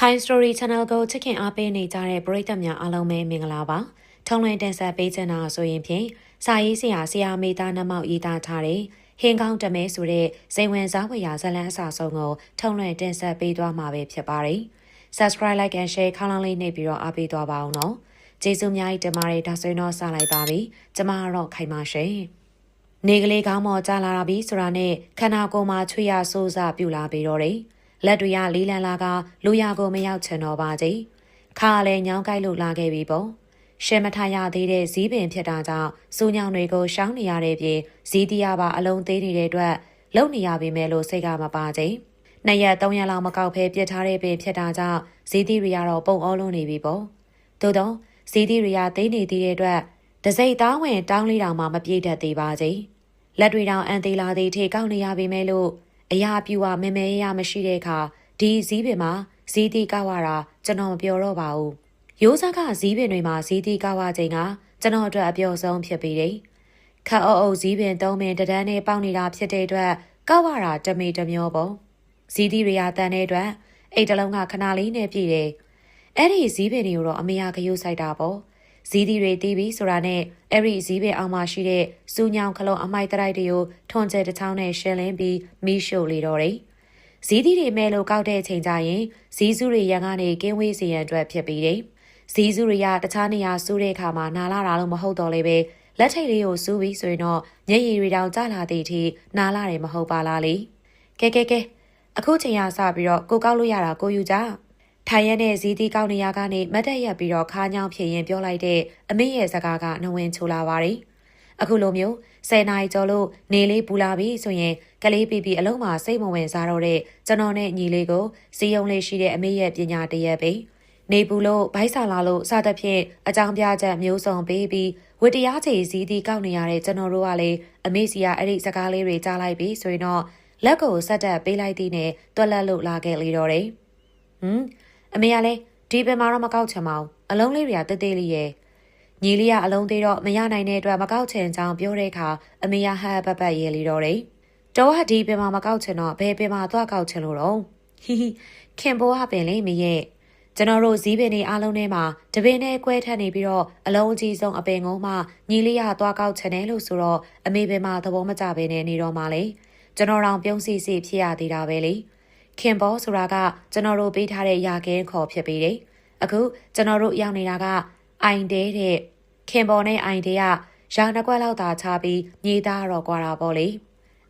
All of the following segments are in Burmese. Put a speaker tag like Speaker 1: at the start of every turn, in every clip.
Speaker 1: ခိုင် Story Channel ကိုချစ်ခင်အားပေးနေကြတဲ့ပရိသတ်များအားလုံးပဲမင်္ဂလာပါ။ထုံလွင်တင်ဆက်ပေးချင်တာဆိုရင်ဖြင့်စာရေးဆရာဆရာမေသားနှမောက်ရေးသားထားတဲ့ဟင်းကောင်းတမဲဆိုတဲ့စိန်ဝင်စားဝယ်ရာဇလန်းအစာဆုံးကိုထုံလွင်တင်ဆက်ပေးသွားမှာပဲဖြစ်ပါတယ်။ Subscribe like and share ခေါင်းလောင်းလေးနှိပ်ပြီးတော့အားပေးသွားပါအောင်နော်။ကျေးဇူးများကြီးတင်ပါတယ်ဒါဆိုရင်တော့စလိုက်ပါပြီ။ကျမကတော့ခိုင်ပါရှင်။နေကလေးကောင်းမော်ကြလာတာပြီဆိုတာနဲ့ခန္ဓာကိုယ်မှာချွေရဆိုးစားပြူလာပြီးတော့တယ်။ လက်တွေကလေးလန်းလာကလူရကိုမရောက်ချင်တော့ပါကြီး။ခါလည်းညောင်းကိုက်လို့လာခဲ့ပြီပေါ့။ရှေမထရသေးတဲ့ဇီးပင်ဖြစ်တာကြောင့်စူညောင်တွေကိုရှောင်းနေရတဲ့ပြင်ဇီးတီးရပါအလုံးသေးနေတဲ့အတွက်လုံနေရပြီမဲ့လို့စိတ်ကမပါကြီး။နှစ်ရက်သုံးရက်လောက်မကောက်ဖဲပြစ်ထားတဲ့ပင်ဖြစ်တာကြောင့်ဇီးတီးတွေကတော့ပုံအောလုံးနေပြီပေါ့။သို့တော့ဇီးတီးတွေကသေးနေသေးတဲ့အတွက်တစိမ့်သားဝင်တောင်းလေးတောင်မှမပြေတတ်သေးပါကြီး။လက်တွေတောင်အန်သေးလာသေးထိကောက်နေရပြီမဲ့လို့ အရာပြူဝမဲမဲရမရှိတဲ့အခါဒီဇီးပင်မှာဇီးတီကောက်ရတာကျွန်တော်မပြောတော့ပါဘူးရိုးစားကဇီးပင်တွေမှာဇီးတီကောက်ရချိန်ကကျွန်တော်အတွက်အပျော်ဆုံးဖြစ်ပြီးတယ်ခက်အုပ်အုပ်ဇီးပင်သုံးပင်တဒန်းနဲ့ပေါက်နေတာဖြစ်တဲ့အတွက်ကောက်ရတာတမေတမျောပေါ့ဇီးတီတွေရတန်တဲ့အတွက်အိတ်တလုံးကခဏလေးနဲ့ပြည့်တယ်အဲ့ဒီဇီးပင်တွေကိုတော့အမေကဂယုဆိုင်တာပေါ့ ဇီးတီတွေတီးပြီးဆိုတာနဲ့အဲ့ဒီဇီးပင်အောင်မှရှိတဲ့စူညောင်ခလုံးအမိုက်တိုက်တွေကိုထွန်ကျဲတစ်ချောင်းနဲ့ရှင်းလင်းပြီးမီးရှို့လေတော့တယ်ဇီးသီးတွေမဲ့လို့ကောက်တဲ့ချိန်ကျရင်ဇီးစုတွေရန်ကနေကင်းဝေးစေရန်အတွက်ဖြစ်ပြီးတယ်။ဇီးစုတွေကတခြားနေရာစူးတဲ့အခါမှာနာလာတာလို့မဟုတ်တော့လေပဲလက်ထိတ်လေးကိုစူးပြီးဆိုရင်တော့မျက်ရည်တွေတောင်ကျလာတဲ့အထိနာလာတယ်မဟုတ်ပါလားလေ။ကဲကဲကဲအခုချိန်ရစပြီးတော့ကိုကောက်လို့ရတာကိုယူကြ။ ထိုင်ရက်နဲ့ဇီးသီးကောက်နေရကနေမတ်တက်ရက်ပြီးတော့ခါးညောင်းဖြစ်ရင်ပြောလိုက်တဲ့အမေရဲ့စကားကနှဝင်ချိုလာပါတယ်။အခုလိုမျိုး10နာရီကျော်လို့နေလေးပူလာပြီဆိုရင်ကလေးပီပီအလုံးမှာစိတ်မဝင်စားတော့တဲ့ကျွန်တော်နဲ့ညီလေးကိုစီယုံလေးရှိတဲ့အမေရဲ့ပညာတရက်ပဲနေပူလို့ဘိုက်ဆာလာလို့စသဖြင့်အကြောင်းပြချက်မျိုးစုံပေးပြီးဝတ္တရားချေစည်းတီးကောက်နေရတဲ့ကျွန်တော်တို့ကလည်းအမေစီကအဲ့ဒီစကားလေးတွေကြားလိုက်ပြီးဆိုရင်တော့လက်ကိုဆက်တက်ပေးလိုက်သည်နဲ့တွက်လက်လို့လာခဲ့လေတော့တယ်ဟမ် အမေကလည်းဒီပင်မှာတော့မကောက်ချင်ပါဘူးအလုံးလေးတွေကတေးသေးလေးရဲ့ညီလေးကအလုံးသေးတော့မရနိုင်တဲ့အတွက်မကောက်ချင်ကြောင်းပြောတဲ့အခါအမေရဟဟပတ်ပတ်ရေးလေတော့တယ်။တော်ကဒီပင်မှာမကောက်ချင်တော့ဘယ်ပင်မှာသွားကောက်ချင်လို့တော့ဟီဟီခင်ဘောကပင်လေမရဲ့ကျွန်တော်တို့ဇီးပင်တွေအားလုံးထဲမှာတပင်နဲ့ကွဲထက်နေပြီးတော့အလုံးအကြီးဆုံးအပင်ကုန်းမှညီလေးရသွားကောက်ချင်တယ်လို့ဆိုတော့အမေပင်မှာသဘောမကျဘဲနဲ့နေတော့မှလေကျွန်တော်တောင်ပြုံးစီစီဖြစ်ရသေးတာပဲလေ ခင်ဘောဆိုတာကကျွန်တော်တို့ပေးထားတဲ့ယာကင်းခေါ်ဖြစ်ပြီးတယ်အခုကျွန်တော်တို့ရောက်နေတာကအိုင်တဲတဲ့ခင်ပေါ်နဲ့အိုင်တဲကရာနှစ်ကွက်လောက်သာချပြီးညီသားတော့ကွာတာပေါ့လေ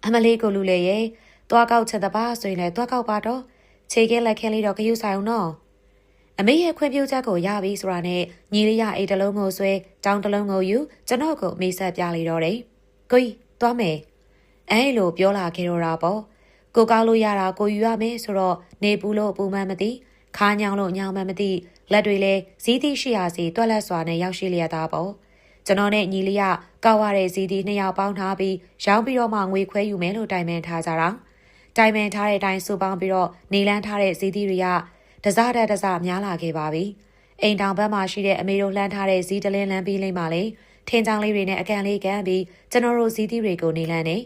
Speaker 1: အမလေးကိုလူလေရဲ့သွားကောက်ချက်တပါဆိုရင်လည်းသွားကောက်ပါတော့ခြေကဲလက်ခဲလေးတော့ဂယုဆိုင်အောင်နော်အမေရဲ့ခွင့်ပြုချက်ကိုရပြီဆိုတာနဲ့ညီလေးရအိတ်တလုံးကိုဆွဲတောင်းတလုံးကိုယူကျွန်တော်ကိုမေးဆက်ပြလေတော့တယ်ကိုကြီးသွားမယ်အဲလိုပြောလာခဲ့တော့တာပေါ့ ကိုကောက်လို့ရတာကိုယူရမယ်ဆိုတော့နေပူလို့ပူမှန်းမသိခါညောင်းလို့ညောင်းမှန်းမသိလက်တွေလည်းဇီးသီးရှိရာစီတွက်လက်စွာနဲ့ရောက်ရှိလျက်သားပေါ့ကျွန်တော်နဲ့ညီလေးကကောက်ရတဲ့ဇီးသီးနှစ်ယောက်ပေါင်းထားပြီးရောင်းပြီးတော့မှငွေခွဲယူမယ်လို့တိုင်ပင်ထားကြတာတိုင်ပင်ထားတဲ့အတိုင်းစုပေါင်းပြီးတော့နေလန်းထားတဲ့ဇီးသီးတွေကတစားတဲ့တစားများလာခဲ့ပါပြီအိမ်တောင်ဘက်မှာရှိတဲ့အမေတို့လှမ်းထားတဲ့ဇီးတလင်းလန်းပြီးလိမ့်ပါလေထင်းချောင်းလေးတွေနဲ့အကန်လေးကန်ပြီးကျွန်တော်တို့ဇီးသီးတွေကိုနေလန်းနေ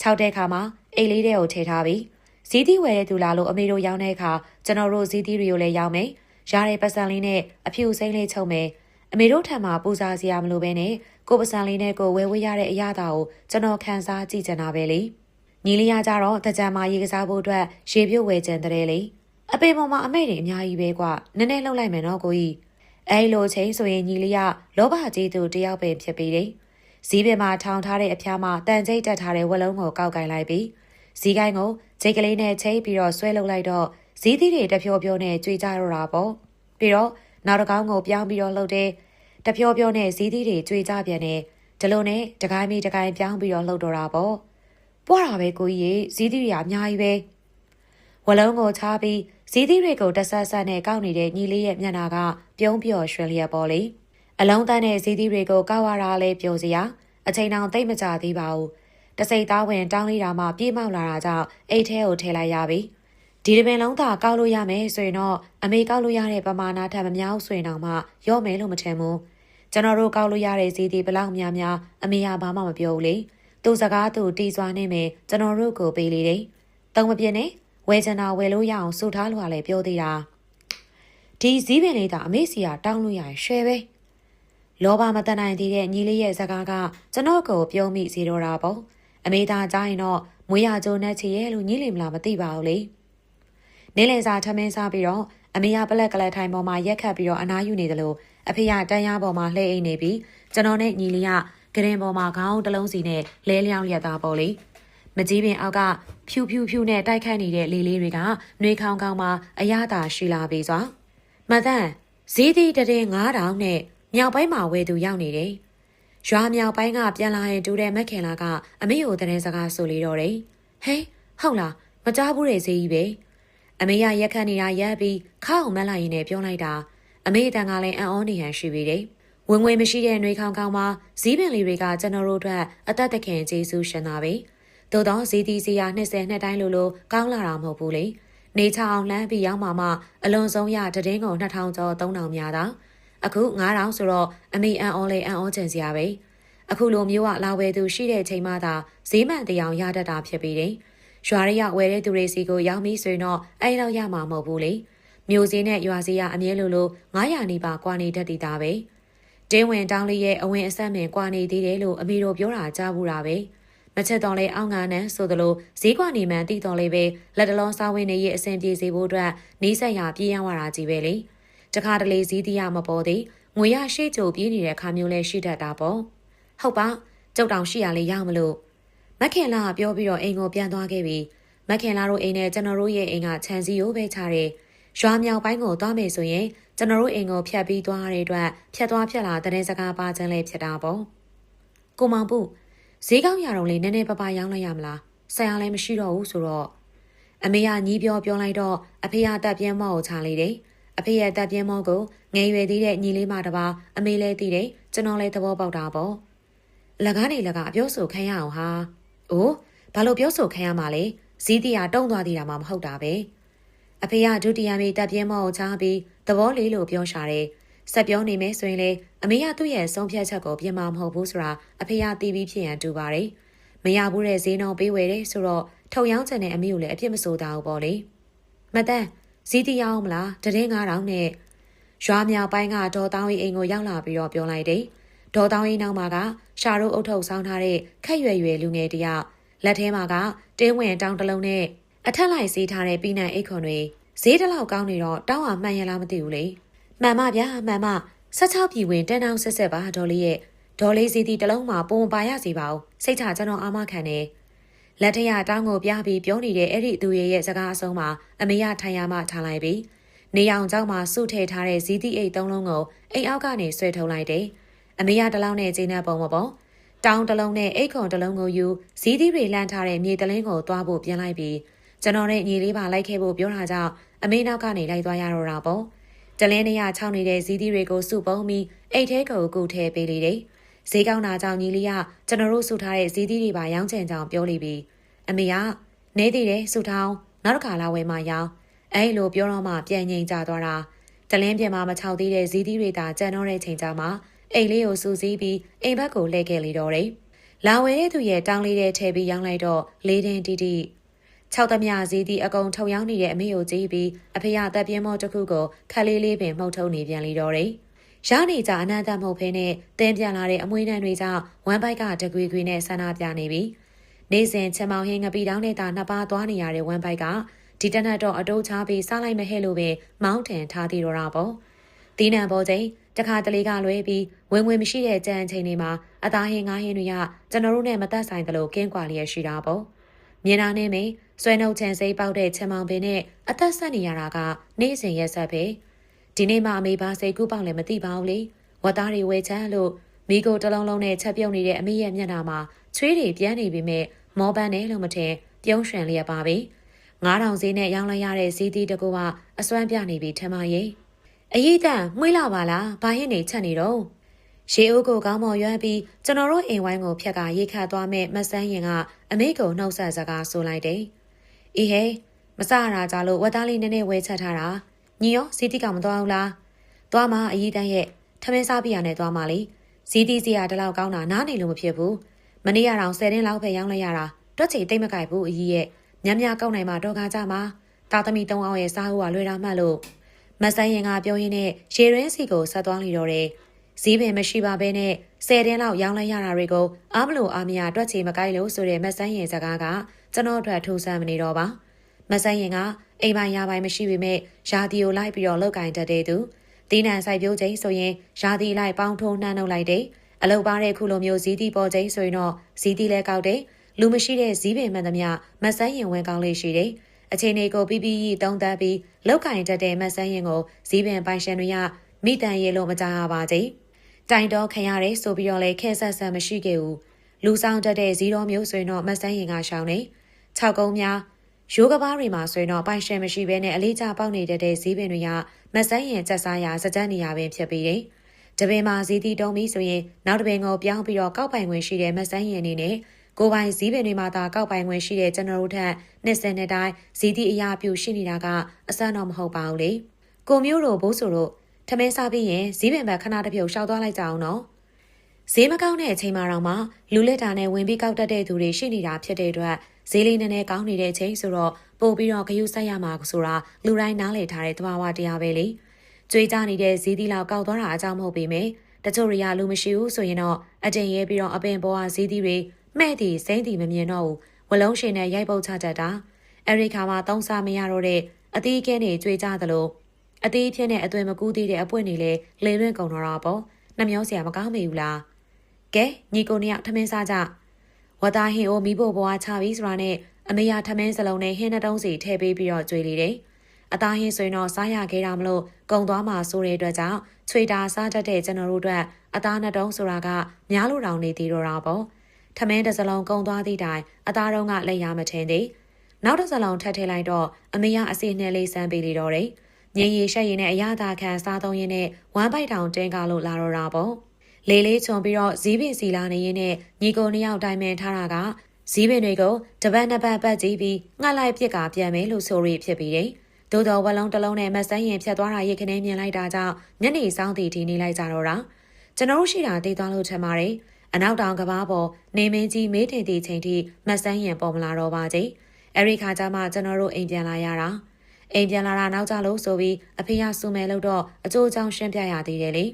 Speaker 1: ၆တဲ့ခါမှာအိတ်လေးတဲ့ကိုထည့်ထားပြီးဇီးသီးဝယ်တဲ့သူလာလို့အမေတို့ရောင်းတဲ့အခါကျွန်တော်တို့ဇီးသီးတွေကိုလည်းရောင်းမယ်ရတဲ့ပတ်စံလေးနဲ့အဖြူစိမ့်လေးချုပ်မယ်အမေတို့ထံမှာပူဇာစရာမလိုဘဲနဲ့ကိုပစံလေးနဲ့ကိုဝဲဝဲရတဲ့အရာတာကိုကျွန်တော်ခံစားကြည့်ချင်တာပဲလေညီလေးရကြတော့တကြံမာရေကစားဖို့အတွက်ရေပြုတ်ဝဲကြံတဲ့လေအပေပေါ်မှာအမေတွေအများကြီးပဲကွနည်းနည်းလှုပ်လိုက်မယ်နော်ကိုကြီးအဲလိုချိန်ဆိုရင်ညီလေးကလောဘကြီးသူတယောက်ပင်ဖြစ်ပြီးတယ် ဇီးပင်မှာထောင်ထားတဲ့အဖျားမှာတန်ကျိတ်တက်ထားတဲ့ဝက်လုံးကိုကောက်ကင်လိုက်ပြီးဇီးကိုင်းကိုဂျိတ်ကလေးနဲ့ချိတ်ပြီးတော့ဆွဲလုပ်လိုက်တော့ဇီးသီးတွေတဖြောဖြောနဲ့ကြွေကြတော့တာပေါ့ပြီးတော့နောက်တစ်ကောင်းကိုပြောင်းပြီးတော့လှုပ်တယ်တဖြောဖြောနဲ့ဇီးသီးတွေကြွေကြပြန်တယ်ဒီလိုနဲ့တကိုင်းမီတကိုင်းပြောင်းပြီးတော့လှုပ်တော့တာပေါ့ပွားတာပဲကိုကြီးရေဇီးသီးတွေကအများကြီးပဲဝလုံးကိုချပြီးဇီးသီးတွေကိုတဆတ်ဆတ်နဲ့ကောက်နေတဲ့ညီလေးရဲ့မျက်နှာကပြုံးပြော်ရွှင်လျက်ပေါ့လေ အလုံးတန်းတဲ့ဇီးသီးတွေကိုကောက်ရတာလဲပြောစရာအချိန်တောင်သိမ့်မကြသေးပါဘူးတစိတ်သားဝင်တောင်းလေးတာမှပြေးမောက်လာတာကြောင့်အိတ်ထဲကိုထည့်လိုက်ရပြီဒီတပင်လုံးသာကောက်လို့ရမယ်ဆိုရင်တော့အမေကောက်လို့ရတဲ့ပမာဏထက်မများဆိုရင်တော့မှရော့မယ်လို့မထင်ဘူးကျွန်တော်တို့ကောက်လို့ရတဲ့ဈေးဒီဘလောက်များများအမေကဘာမှမပြောဘူးလေသူစကားသူတီးစွာနေမယ်ကျွန်တော်တို့ကိုပေးလေတယ်တုံးမပြင်းနဲ့ဝယ်ချင်တာဝယ်လို့ရအောင်စူထားလို့လည်းပြောသေးတာဒီစည်းပင်လေးသာအမေစီကတောင်းလို့ရရင်ရွှဲပဲ လောဘမတတ်နိုင်သေးတဲ့ညီလေးရဲ့စကားကကျွန်တော်ကိုပြုံးမိစီတော့တာပေါ့အမေသာကြားရင်တော့မွေးရကြုံနဲ့ချေရဲ့လို့ညီလင်မလားမသိပါဘူးလေနေလင်စာထမင်းစားပြီးတော့အမေကပလက်ကလက်ထိုင်ပေါ်မှာရက်ခတ်ပြီးတော့အနားယူနေတယ်လို့အဖေကတန်းရပေါ်မှာလှည့်အိမ်နေပြီးကျွန်တော်နဲ့ညီလေးကဂရင်ပေါ်မှာခေါင်းတစ်လုံးစီနဲ့လဲလျောင်းရက်သားပေါ့လေမကြီးပင်အောက်ကဖြူဖြူဖြူနဲ့တိုက်ခိုက်နေတဲ့လေလေးတွေကနှွေခေါင်းခေါင်းမှာအရသာရှိလာပြီစွာမတန်ဈေးသီးတည်9000နဲ့ မြောက်ပိုင်းမှာဝယ်သူရောက်နေတယ်ရွာမြောက်ပိုင်းကပြန်လာရင်တူတဲ့မက်ခင်လာကအမေကိုတရင်စကားဆိုလေတော့တယ်ဟဲဟုတ်လားမကြားဘူးတဲ့ဈေးကြီးပဲအမေရရက်ခတ်နေတာရက်ပြီးခါအောင်မက်လိုက်ရင်လည်းပြောလိုက်တာအမေအတန်ကလည်းအံ့ဩနေဟန်ရှိပြီတယ်ဝင်ငွေမရှိတဲ့နှွေခေါင်းခေါင်းမှာဇီးပင်လေးတွေကကျွန်တော်တို့အတွက်အသက်တခင်ကျေးဇူးရှင်တာပဲသို့တော့ဇီးတီစီယာ20နှစ်တိုင်းလိုလိုကောင်းလာတာမဟုတ်ဘူးလေနေချအောင်လှမ်းပြီးရောက်မှမှအလွန်ဆုံးရတည်င်းကုန်2000ကျော်3000များတာ အခု9000ဆိုတော့အမေအံ့ဩလေအံ့ဩချင်စရာပဲအခုလိုမျိုးကလာဝဲသူရှိတဲ့ချိန်မှသာဈေးမှန်တရားရတတ်တာဖြစ်ပြီးတယ်ရွာရရဝယ်တဲ့သူတွေစီကိုရောက်ပြီးဆိုရင်တော့အဲ့လောက်ရမှာမဟုတ်ဘူးလေမျိုးစည်းနဲ့ရွာစည်းကအမြဲလိုလို900နီးပါးကွာနေတတ်တည်တာပဲတင်းဝင်တောင်းလေးရဲ့အဝင်အဆက်မင်ကွာနေသေးတယ်လို့အမေတို့ပြောတာကြားဘူးတာပဲမချက်တော်လဲအောင်းငါနန်းဆိုသလိုဈေးကွာနေမှန်တည်တော်လေးပဲလက်တလုံးစားဝင်နေရဲ့အဆင်ပြေစေဖို့အတွက်နီးစက်ရပြေးရဝတာကြီးပဲလေ တခါတလေဈေးတရားမပေါ်သေးငွေရရှိကြိုပြေးနေတဲ့ခါမျိုးလဲရှိတတ်တာပေါ့ဟုတ်ပါကျုပ်တောင်ရှိရလေရမလို့မခင်လာကပြောပြီးတော့အိမ်ကိုပြန်သွားခဲ့ပြီမခင်လာတို့အိမ်နဲ့ကျွန်တော်တို့ရဲ့အိမ်ကခြံစည်းရိုးပဲချတယ်ရွာမြောက်ပိုင်းကိုသွားမယ်ဆိုရင်ကျွန်တော်တို့အိမ်ကိုဖြတ်ပြီးသွားရတဲ့အတွက်ဖြတ်သွားဖြတ်လာတဲ့စကားပါခြင်းလေးဖြစ်တာပေါ့ကိုမောင်ပုဈေးကောင်းရတော့လေနည်းနည်းပပရောင်းလိုက်ရမလားဆရာလည်းမရှိတော့ဘူးဆိုတော့အမေကညီးပြောပြောလိုက်တော့အဖေကတက်ပြင်းမော့ကိုချလိုက်တယ် အဖေရဲ့တက်ပြင်းမော့ကိုငယ်ရွယ်သေးတဲ့ညီလေးမတစ်ပါးအမေလည်းသိတယ်ကျွန်တော်လည်းသဘောပေါက်တာပေါ့လကားနေလကားအပြောဆိုခံရအောင်ဟာအိုးဘာလို့ပြောဆိုခံရမှာလဲဈေးတရားတုံးသွားသေးတာမှမဟုတ်တာပဲအဖေကဒုတိယမိတပ်ပြင်းမောကိုချားပြီးသဘောလေးလို့ပြောရှာတယ်ဆက်ပြောနေမယ်ဆိုရင်လေအမေကသူ့ရဲ့ဆုံးဖြတ်ချက်ကိုပြင်မှာမဟုတ်ဘူးဆိုတာအဖေကသိပြီးဖြစ်ရန်တူပါတယ်မရဘူးတဲ့ဈေးနှုန်းပေးဝယ်တယ်ဆိုတော့ထုတ်ရောင်းချင်တဲ့အမေကိုလည်းအပြစ်မဆိုးတာဘူးပေါ့လေမတန် ဈေးတရားအောင်မလားတရင်9000နဲ့ရွာမြောက်ပိုင်းကဒေါ်တောင်းရီအိမ်ကိုရောက်လာပြီးတော့ပြောလိုက်တယ်ဒေါ်တောင်းရီနောက်မှာကရှာတို့အုပ်ထုပ်ဆောင်းထားတဲ့ခက်ရွယ်ရွယ်လူငယ်တယောက်လက်ထဲမှာကတင်းဝင်တောင်းတလုံးနဲ့အထက်လိုက်စေးထားတဲ့ပြီးနိုင်အိတ်ခွန်တွေဈေးတလောက်ကောင်းနေတော့တောင်းအောင်မှန်ရလားမသိဘူးလေမှန်ပါဗျာမှန်ပါ16ပြည်ဝင်တန်းတောင်းဆက်ဆက်ပါဒေါ်လေးရဲ့ဒေါ်လေးစီတီတလုံးမှာပုံပါရစီပါဦးစိတ်ချကျွန်တော်အာမခံတယ် လက်ထရတောင်းကိုပြပြီးပြောနေတဲ့အဲ့ဒီသူရဲ့စကားအဆုံးမှာအမေရထိုင်ရမှထားလိုက်ပြီးနေအောင်ကြောင့်မှစုထည့်ထားတဲ့ဇီးတိအိတ်သုံးလုံးကိုအိမ်အောက်ကနေဆွဲထုတ်လိုက်တယ်။အမေရတလောင်းနဲ့ကျင်းတဲ့ပုံမပေါ်တောင်းတလုံးနဲ့အိတ်ခုံတလုံးကိုယူဇီးတိတွေလှမ်းထားတဲ့မြေတလင်းကိုသွားဖို့ပြင်လိုက်ပြီးကျွန်တော်နဲ့ညီလေးပါလိုက်ခဲ့ဖို့ပြောတာကြောင့်အမေနောက်ကနေလိုက်သွားရတော့တာပေါ့။တလင်းနေရခြောက်နေတဲ့ဇီးတိတွေကိုစုပုံးပြီးအိတ်ထဲကိုကူထည့်ပေးလေတယ်။ဈေးကောင်းတာကြောင့်ညီလေးကကျွန်တော်တို့စုထားတဲ့ဇီးတိတွေပါရောင်းချင်ကြောင်ပြောလိပြီး အမေကနေသေးတယ်စုထောင်းနောက်တစ်ခါလာဝယ်မှရောင်းအဲ့လိုပြောတော့မှပြန်ငိမ်ကြသွားတာတလင်းပြန်မှမချောက်သေးတဲ့ဇီးသီးတွေသာကြံတော့တဲ့ချိန်ကြမှာအိမ်လေးကိုစူးစီးပြီးအိမ်ဘက်ကိုလှည့်ခဲ့လေတော့တယ်လာဝယ်တဲ့သူရဲ့တောင်းလေးတဲ့ထဲပြီးရောင်းလိုက်တော့လေးတင်တီတီခြောက်သမျှစည်းသည့်အကုန်ထုတ်ရောင်းနေတဲ့အမေကိုကြည့်ပြီးအဖေရတပ်ပြင်းမောတစ်ခုကိုခက်လေးလေးပင်မှုတ်ထုတ်နေပြန်လေတော့တယ်။ရနေကြအနန္တမဟုတ်ဖဲနဲ့တင်းပြန်လာတဲ့အမွှေးနှံတွေကြောင့်ဝမ်ဘိုက်ကတကွေကွေနဲ့ဆန္ဒပြနေပြီ။ နေစဉ်ချမောင်ဟင်းငပီတောင်းနဲ့တာနှစ်ပါးသွားနေရတဲ့ဝမ်ဘိုက်ကဒီတနက်တော့အတိုးချပြီးစားလိုက်မဟဲ့လို့ပဲမောင်းထန်ထားသေးတော့တာပေါ့။ဒီနံပေါ်ချိန်တခါတလေကလွဲပြီးဝင်ဝင်မရှိတဲ့ကြံချိန်တွေမှာအသားဟင်းငါးဟင်းတွေကကျွန်တော်တို့နဲ့မသက်ဆိုင်သလိုကင်းကွာလျက်ရှိတာပေါ့။မြင်တာနဲ့မင်းဆွဲနှုတ်ချန်စိပေါက်တဲ့ချင်မောင်ပင်နဲ့အသက်ဆက်နေရတာကနေ့စဉ်ရက်ဆက်ပဲဒီနေ့မှအမေပါစိတ်ကူးပေါက်လည်းမသိပါဘူးလေဝတ်သားတွေဝဲချမ်းလို့မိကိုတလုံးလုံးနဲ့ချက်ပြုတ်နေတဲ့အမေရဲ့မျက်နှာမှာ ချွေးတွေပြန်းနေပြီမဲ့မောပန်းတယ်လို့မထင်ပြုံးရွှင်လျက်ပါပဲ9000ဈေးနဲ့ရောင်းလိုက်ရတဲ့ဈေးသီးတကူကအစွမ်းပြနေပြီထမရဲ့အရေးတန်မှွေးလာပါလားဘာဟင်းနေချက်နေတော့ရေအိုးကိုကောင်းမော်ရွမ်းပြီးကျွန်တော်တို့အိမ်ဝိုင်းကိုဖြတ်ကရိတ်ခတ်သွားမဲ့မဆန်းရင်ကအမေကိုနှုတ်ဆက်စကားဆိုလိုက်တယ်အေးဟဲမစရတာကြလို့ဝက်သားလေးနည်းနည်းဝဲချက်ထားတာညီရောစီတီကမသွားဘူးလားသွားမှအရေးတန်းရဲ့ထမင်းစားပြရနဲ့သွားမှလေစီတီစီရတလောက်ကောင်းတာနားနေလို့မဖြစ်ဘူး မနေ့ရအောင်10တင်းလောက်ပဲရောင်းလိုက်ရတာတွက်ချေတိတ်မကြိုက်ဘူးအကြီးရဲ့ညံ့ညကောက်နိုင်မှတော့ကားကြမှာတာသမီ၃အောင်ရဲ့စားဟိုကလွယ်တာမှတ်လို့မမဆန်းရင်ကပြောရင်းနဲ့ရေရင်းစီကိုဆက်သွားလီတော့တယ်ဈေးပင်မရှိပါဘဲနဲ့ဆယ်တင်းလောက်ရောင်းလိုက်ရတာတွေကိုအားမလို့အားမရတွက်ချေမကိုက်လို့ဆိုတဲ့မဆန်းရင်စကားကကျွန်တော်အတွက်ထိုးဆန်းမနေတော့ပါမဆန်းရင်ကအိမ်ပိုင်ရပိုင်မရှိပေမဲ့ရာတီကိုလိုက်ပြီးတော့လောက်ကင်တတ်တဲ့သူတီးနှံဆိုင်ပြိုးချိန်ဆိုရင်ရာတီလိုက်ပေါင်းထိုးနှမ်းနှုတ်လိုက်တယ် အလုတ်ပါတဲ့ခုလိုမျိုးဇီးတီပေါ်ချိန်ဆိုရင်တော့ဇီးတီလဲကောက်တယ်လူမရှိတဲ့ဇီးပင်မှန်သမျှမဆန်းရင်ဝင်ကောင်းလေးရှိတယ်အချိန်လေးကိုပြီးပြီးရီတုံးသက်ပြီးလောက်ကင်တတ်တဲ့မဆန်းရင်ကိုဇီးပင်ပိုင်ရှင်တွေကမိတန်ရေလို့မကြရပါကြ။တိုင်တော့ခံရတယ်ဆိုပြီးတော့လေခဲဆက်ဆက်မရှိခဲ့ဘူး။လူဆောင်တတ်တဲ့ဇီးတော်မျိုးဆိုရင်တော့မဆန်းရင်ကရှောင်းနေ။၆ကုန်းများရိုးကဘားတွေမှာဆိုရင်တော့ပိုင်ရှင်မရှိဘဲနဲ့အလေးကျပေါက်နေတဲ့ဇီးပင်တွေကမဆန်းရင်စက်စားရစကြက်နေရပင်ဖြစ်ပြီးတယ်။ တပင်မှာဇီးတီတုံးပြီးဆိုရင်နောက်တပင်ကိုပြောင်းပြီးတော့ကောက်ပိုင်ဝင်ရှိတဲ့မဆန်းရင်အနေနဲ့ကိုပိုင်ဇီးပင်တွေမှာသာကောက်ပိုင်ဝင်ရှိတဲ့ကျွန်တော်တို့ထက်နှစ်စင်တဲ့တိုင်းဇီးတီအရာပြူရှိနေတာကအဆန်းတော့မဟုတ်ပါဘူးလေ။ကိုမျိုးတို့ဘိုးဆိုတို့ထမင်းစားပြီးရင်ဇီးပင်ဘက်ခဏတစ်ပြုတ်ရှောက်သွားလိုက်ကြအောင်နော်ဈေးမကောင်းတဲ့အချိန်မှာတော့မှလူလက်တာနဲ့ဝင်ပြီးကောက်တတ်တဲ့သူတွေရှိနေတာဖြစ်တဲ့အတွက်ဈေးလေးနည်းနည်းကောင်းနေတဲ့အချိန်ဆိုတော့ပို့ပြီးတော့ဂယုစိုက်ရမှာဆိုတာလူတိုင်းနားလည်ထားတဲ့တဘာဝတရားပဲလေ ကြွေးကြနေတဲ့ဈေးသီးလောက်ကောက်သွားတာအကြောင်းမဟုတ်ပေမဲ့တချို့တွေကလူမရှိဘူးဆိုရင်တော့အတင်ရဲပြီးတော့အပင်ပေါ်ကဈေးသီးတွေမဲ့တီစိမ့်တီမမြင်တော့ဘူးဝလုံးရှင်နဲ့ရိုက်ပုတ်ချတတ်တာအရိခါမှာသုံးစားမရတော့တဲ့အသီးကဲနေကြွေးကြသလိုအသေးဖြစ်နဲ့အသွင်မကူးသေးတဲ့အပွင့်တွေလည်းလေလွင့်ကုန်တော့တာပေါ့နှမျောစရာမကောင်းမေဘူးလားကဲညီကိုနှစ်ယောက်ထမင်းစားကြဝတာဟင်အိုမိဖို့ဘွားချပြီးဆိုတာနဲ့အမေရထမင်းစလုံးနဲ့ဟင်းနှတုံးစီထည့်ပေးပြီးတော့ကြွေးလေတယ်အသားဟင်းဆိုရင်တော့စားရခဲ့တာမလို့ ကုံသွားမှာဆိုတဲ့အတွက်ကြောင့်ချွေတာစားတတ်တဲ့ကျွန်တော်တို့အတွက်အသားနှတုံးဆိုတာကများလို့တောင်နေသေးတော့တာပေါ့ထမင်းတစ်စလုံးကုံသွားသည့်တိုင်အသားတုံးကလက်ရမထင်သေးနောက်တစ်စလုံးထပ်ထည့်လိုက်တော့အမေရအစီနှဲလေးစမ်းပေးလေတော့တယ်ငြိမ်ရီရှက်ရည်နဲ့အရသာခံစားသုံးရင်းနဲ့ဝမ်းပိုက်တောင်တင်းကားလို့လာတော့တာပေါ့လေးလေးချုံပြီးတော့ဇီးပင်စီလာနေရင်းနဲ့ညီကိုနှစ်ယောက်တိုင်ပင်ထားတာကဇီးပင်တွေကိုတပတ်နှစ်ပတ်ပတ်ကြည့်ပြီးငှက်လိုက်ပြစ်ကပြန်မယ်လို့ဆိုရီဖြစ်ပြီးတယ်။ သို့တော်ဝလုံးတစ်လုံးနဲ့မဆန်းရင်ဖြတ်သွားတာရိတ်ခနဲမြင်လိုက်တာကြောင့်ညနေဆောင်တီတီနေလိုက်ကြတော့တာကျွန်တော်တို့ရှိတာတည်သွားလို့ထင်ပါတယ်။အနောက်တောင်ကဘာပေါ်နေမင်းကြီးမေးတင်တီချိန်ထိမဆန်းရင်ပေါ်မလာတော့ပါကြ။အဲဒီခါကျမှကျွန်တော်တို့အိမ်ပြန်လာရတာ။အိမ်ပြန်လာတာနောက်ကြလို့ဆိုပြီးအဖေကစူမယ်လို့တော့အကျိုးအကြောင်းရှင်းပြရသေးတယ်လေ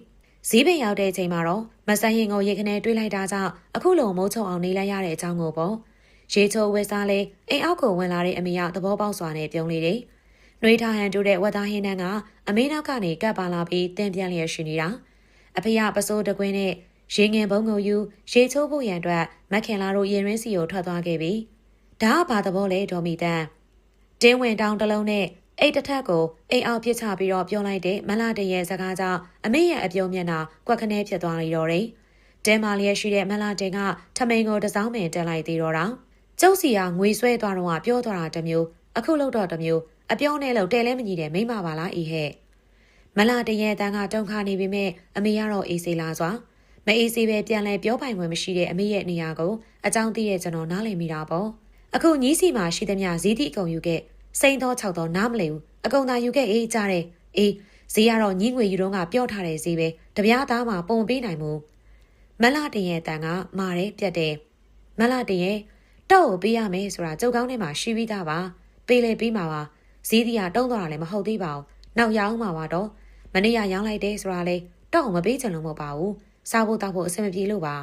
Speaker 1: ဈေးပင်ရောက်တဲ့အချိန်မှာတော့မဆန်းရင်ကိုရေခနဲတွေးလိုက်တာကြောင့်အခုလိုမိုးချုံအောင်နေလိုက်ရတဲ့အကြောင်းကိုပေါ့ရေချိုဝဲစားလဲအိမ်အောက်ကိုဝင်လာတဲ့အမေကသဘောပေါက်စွာနဲ့ပြုံးလေတယ် နှွေးထားဟန်တူတဲ့ဝက်သားဟင်းတန်းကအမေနောက်ကနေကပ်ပါလာပြီးတင်းပြန်လျက်ရှိနေတာအဖေကပစိုးတကွင်းနဲ့ရေငင်ဘုံကိုယူရေချိုးဖို့ရန်အတွက်မခင်လာတို့ရင်ရင်းစီကိုထွက်သွားခဲ့ပြီဒါကဘာသဘောလဲဒေါ်မီတန်တင်းဝင်တောင်တလုံးနဲ့အိတ်တစ်ထက်ကိုအိမ်အောင်ပြစ်ချပြီးတော့ပြောလိုက်တဲ့မလာတရဲ့စကားကြောင့်အမေရဲ့အပြုံးမျက်နှာကွက်ခနဲဖြစ်သွားလိတော့တယ်။တဲမာလျက်ရှိတဲ့မလာတင်ကထမိန်ကိုတစောင်းပင်တက်လိုက်သေးတော့တာ။ကျုပ်စီကငွေဆွဲသွားတော့ပြောသွားတာတမျိုးအခုလောက်တော့တမျိုး အပြောင်းနဲ့လို့တဲလဲမကြီးတဲ့မိမပါလားအေးဟဲ့။မလာတရဲ့တန်းကတုံခါနေပေမဲ့အမေကတော့အေးစေးလာစွာမအေးစေးပဲပြန်လဲပြောပိုင်ဝင်မရှိတဲ့အမေရဲ့နေရာကိုအကြောင်းသိတဲ့ကျွန်တော်နားလည်မိတာပေါ့။အခုညီးစီမှာရှိသမျှဇီးတိအကုန်ယူခဲ့စိန်သော၆သောနားမလည်ဘူးအကုန်သာယူခဲ့အေးကြတယ်အေးဈေးကတော့ညင်းငွေယူတော့ကပြော့ထားတဲ့ဈေးပဲတပြားသားမှာပုံပေးနိုင်မှုမလတရဲ့တန်ကမာတယ်ပြတ်တယ်မလတရဲ့တော့ကိုပေးရမယ်ဆိုတာကြုတ်ကောင်းထဲမှာရှိပြီးသားပါပေးလေပြီးမှာပါ ဈေးတီကတုံးသွားတာလည်းမဟုတ်သေးပါဘူးနောက်ရအောင်မှာပါတော့မနေ့ကရောင်းလိုက်တယ်ဆိုတာလေတော့မပေးချင်လို့မဟုတ်ပါဘူးစားဖို့တောက်ဖို့အဆင်မပြေလို့ပါ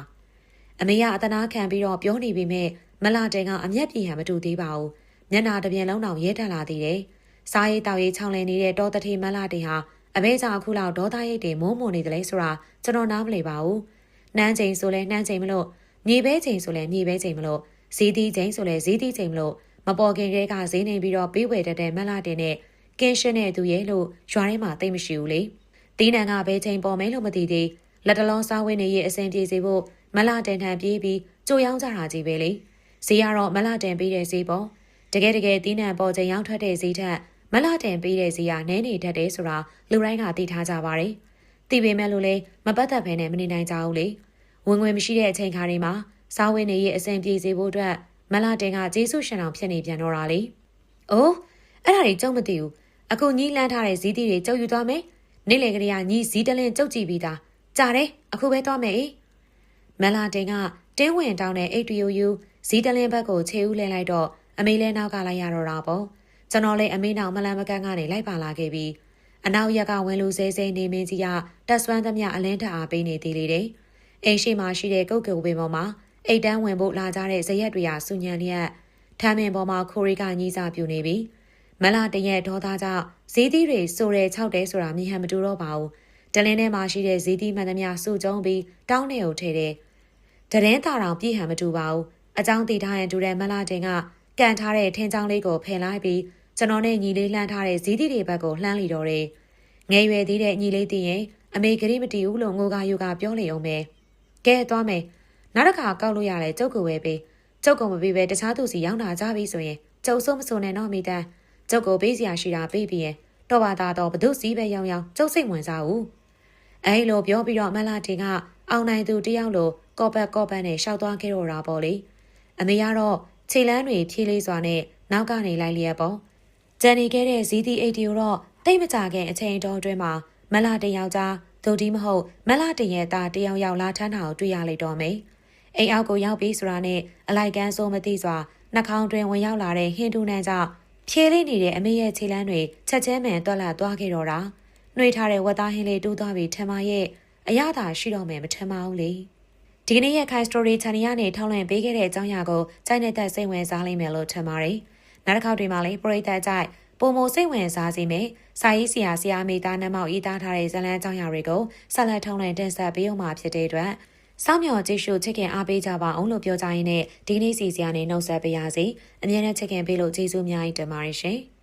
Speaker 1: အမေကအတနာခံပြီးတော့ပြောနေပေမဲ့မလာတဲ့ကအမျက်ပြေဟန်မတူသေးပါဘူးမျက်နာတစ်ပြန်လုံးတောင်ရဲထက်လာသေးတယ်။စားရိတ်တောက်ရိတ်ချောင်းလည်နေတဲ့တောတထေမလာတေဟာအမေကြောင့်အခုလောက်ဒေါသရိတ်တွေမုန်းမုံနေတယ်လေဆိုတာကျွန်တော်နားမလည်ပါဘူး။နှမ်းချိန်ဆိုလဲနှမ်းချိန်မလို့မြေပဲချိန်ဆိုလဲမြေပဲချိန်မလို့ဈေးသီးချိန်ဆိုလဲဈေးသီးချိန်မလို့ မပေါ်ခင်ကလေးကဈေးနေပြီးတော့ပေးဝယ်တတ်တဲ့မလာတင်နဲ့ကင်းရှင်းတဲ့သူရဲ့လို့ရွာထဲမှာသိမ့်မရှိဘူးလေ။တီးနံကဘဲချိန်ပေါ်မယ်လို့မသိသေးလက်တလုံးစားဝင်းနေရဲ့အစဉ်ပြေစေဖို့မလာတင်ထန်ပြေးပြီးကြိုရောင်းကြတာကြီးပဲလေ။ဈေးကတော့မလာတင်ပေးတဲ့ဈေးပေါ့။တကယ်တကယ်တီးနှံပေါ်ချိန်ရောက်ထွက်တဲ့ဈေးထက်မလတင်ပေးတဲ့ဈေးကနည်းနေတတ်တယ်ဆိုတာလူတိုင်းကသိထားကြပါတယ်။သိပေမဲ့လို့လေမပတ်သက်ဘဲနဲ့မနေနိုင်ကြဘူးလေ။ဝင်ငွေမရှိတဲ့အချိန်ခါတွေမှာစားဝင်းနေရဲ့အစဉ်ပြေစေဖို့အတွက် မလတင်ကကျေးဇူးရှင်အောင်ဖြစ်နေပြန်တော့တာလေ။အိုးအဲ့ဒါတွေကြုံမသိဘူး။အခုညီလန်းထားတဲ့ဈေးတီတွေကြုတ်ယူသွားမယ်။နေ့လေကလေးကညီဈေးတလင်းကြုတ်ကြည့်ပြီးသား။ကြားတယ်အခုပဲသွားမယ်အေး။မလာတင်ကတင်းဝင်တောင်းတဲ့အိတ်တူယူဈေးတလင်းဘက်ကိုခြေဦးလဲလိုက်တော့အမေလည်းနောက်ကလိုက်ရတော့တာပေါ့ကျွန်တော်လည်းအမေနောက်မလန်မကန်းကနေလိုက်ပါလာခဲ့ပြီးအနောက်ရက်ကဝင်လူစဲစဲနေမင်းကြီးကတက်ဆွမ်းသမျှအလင်းတအားပေးနေသေးလေတယ်အိမ်ရှိမှရှိတဲ့ကုတ်ကုတ်ပင်ပေါ်မှာ အိတ်တန်းဝင်ဖို့လာကြတဲ့ဇရက်တွေဟာစူညံလျက်ထမ်းပင်ပေါ်မှာခိုရီကညီးစာပြူနေပြီမလာတရက်ဒေါသကြောင့်ဈေးသီးတွေစိုးရဲ၆တဲဆိုတာမြင်ဟန်မတူတော့ပါဘူးတလင်းထဲမှာရှိတဲ့ဈေးသီးမှန်သမျှစုကြုံပြီးတောင်းနေကိုထဲတယ်တရင်တာတောင်ပြည့်ဟန်မတူပါဘူးအကြောင်းတည်ထားရင်တူတဲ့မလာတင်ကကန်ထားတဲ့ထင်းချောင်းလေးကိုဖယ်လိုက်ပြီးကျွန်တော်နဲ့ညီလေးလှမ်းထားတဲ့ဈေးသီးတွေဘက်ကိုလှမ်းလီတော့တယ်ငယ်ရွယ်သေးတဲ့ညီလေးသိရင်အမေကလေးမတီးဘူးလို့ငိုကယူကပြောလေအောင်ပဲကဲသွားမယ် နောက်တစ်ခါကောက်လို့ရတယ်ကျုပ်ကိုဝယ်ပေးကျုပ်ကမပေးပဲတခြားသူစီရောက်လာကြပြီဆိုရင်ကျုပ်စိုးမစိုးနဲ့တော့မိတန်းကျုပ်ကိုပေးစရာရှိတာပေးပြီးရင်တော့ပါသားတော့ဘသူစီးပဲရောင်းရောင်းကျုပ်စိတ်ဝင်စားဘူးအဲလိုပြောပြီးတော့မလာတင်ကအောင်နိုင်သူတယောက်လိုကော့ဘက်ကော့ဘက်နဲ့ရှောက်သွားခဲ့တော့တာပေါ့လေအမေကတော့ခြေလန်းတွေဖြေးလေးစွာနဲ့နောက်ကနေလိုက်လျက်ပေါ့ကြံနေခဲ့တဲ့ဇီးတီအိတ်တီကိုတော့တိတ်မကြခင်အချိန်တော်အတွင်းမှာမလာတင်ယောက်ျားဒုတ်ဒီမဟုတ်မလာတင်ရဲ့သားတယောက်ယောက်လာထမ်းတာကိုတွေ့ရလိုက်တော့မယ် အိမ်အောက်ကိုရောက်ပြီးဆိုတာနဲ့အလိုက်ကန်းစိုးမသိစွာနှာခေါင်းတွင်ဝင်ရောက်လာတဲ့ဟင်းတူနန်းကြောင့်ဖြေးလေးနေတဲ့အမေရဲ့ခြေလန်းတွေချက်ချင်းမှန်တွက်လာသွားခဲ့တော့တာနှွေထားတဲ့ဝက်သားဟင်းလေးတူးသွားပြီးထမရဲ့အရသာရှိတော့မယ်မထမဘူးလေဒီကနေ့ရဲ့ Kai Story Channel ကနေထောက်လွှင့်ပေးခဲ့တဲ့အကြောင်းအရာကိုကြိုက်နေတဲ့စိတ်ဝင်စားလိမ့်မယ်လို့ထင်ပါတယ်နောက်တစ်ခေါက်တွေမှာလည်းပရိသတ်ကြိုက်ပုံမစိတ်ဝင်စားစေမယ်စာရေးဆရာဆရာမိသားနှမောက်ရေးသားထားတဲ့ဇာတ်လမ်းအကြောင်းအရာတွေကိုဆက်လက်ထုံးလွှင့်တင်ဆက်ပေးအောင်မှာဖြစ်တဲ့အတွက် စောင့်မျှော်ကြည့်ရှုချစ်ခင်အားပေးကြပါအောင်လို့ပြောကြရင်းနဲ့ဒီကနေ့စီစီကနေနှုတ်ဆက်ပေးရစီအမြဲတမ်းချစ်ခင်ပေးလို့ကျေးဇူးအများကြီးတင်ပါတယ်ရှင်။